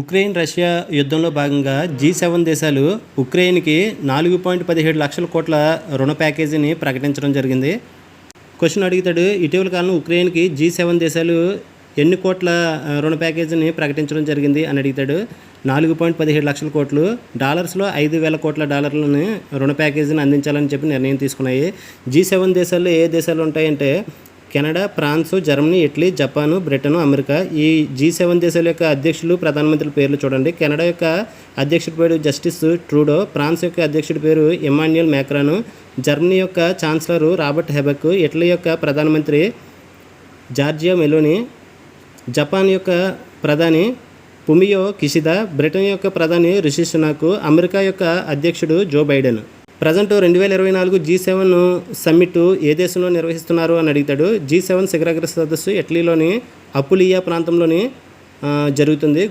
Ukraine Russia యుద్ధంలో భాగంగా G seven దేశాలు ఉక్రెయిన్కి నాలుగు పాయింట్ పదిహేడు లక్షల కోట్ల రుణ ప్యాకేజీని ప్రకటించడం జరిగింది. క్వశ్చన్ అడుగుతాడు ఇటీవల కాలంలో ఉక్రెయిన్కి జీ సెవెన్ దేశాలు ఎన్ని కోట్ల రుణ ప్యాకేజీని ప్రకటించడం జరిగింది అని అడుగుతాడు. నాలుగు పాయింట్ పదిహేడు లక్షల కోట్లు డాలర్స్లో ఐదు వేల కోట్ల డాలర్లను రుణ ప్యాకేజీని అందించాలని చెప్పి నిర్ణయం తీసుకున్నాయి. జీ సెవెన్ దేశాల్లో ఏ దేశాలు ఉంటాయంటే Canada France Germany Italy Japan Britain America. ఈ జీ సెవెన్ దేశాల యొక్క అధ్యక్షులు ప్రధానమంత్రుల పేర్లు చూడండి. కెనడా యొక్క అధ్యక్షుడి పేరు జస్టిస్ ట్రూడో ఫ్రాన్స్ యొక్క అధ్యక్షుడి పేరు ఎమాన్యుయల్ మ్యాక్రాను జర్మనీ యొక్క ఛాన్సలరు రాబర్ట్ హెబెక్ ఇటలీ యొక్క ప్రధానమంత్రి జార్జియా మెలోని జపాన్ యొక్క ప్రధాని పుమియో కిషిదా బ్రిటన్ యొక్క ప్రధాని రిషి సునాక్ అమెరికా యొక్క అధ్యక్షుడు జో బైడెన్. ప్రజెంట్ రెండు వేల ఇరవై నాలుగు జీ సెవెన్ సమ్మిట్ ఏ దేశంలో నిర్వహిస్తున్నారు అని అడుగుతాడు. జీ సెవెన్ శిఖరాగ్ర సదస్సు ఇటలీలోని అపులియా ప్రాంతంలోని జరుగుతుంది.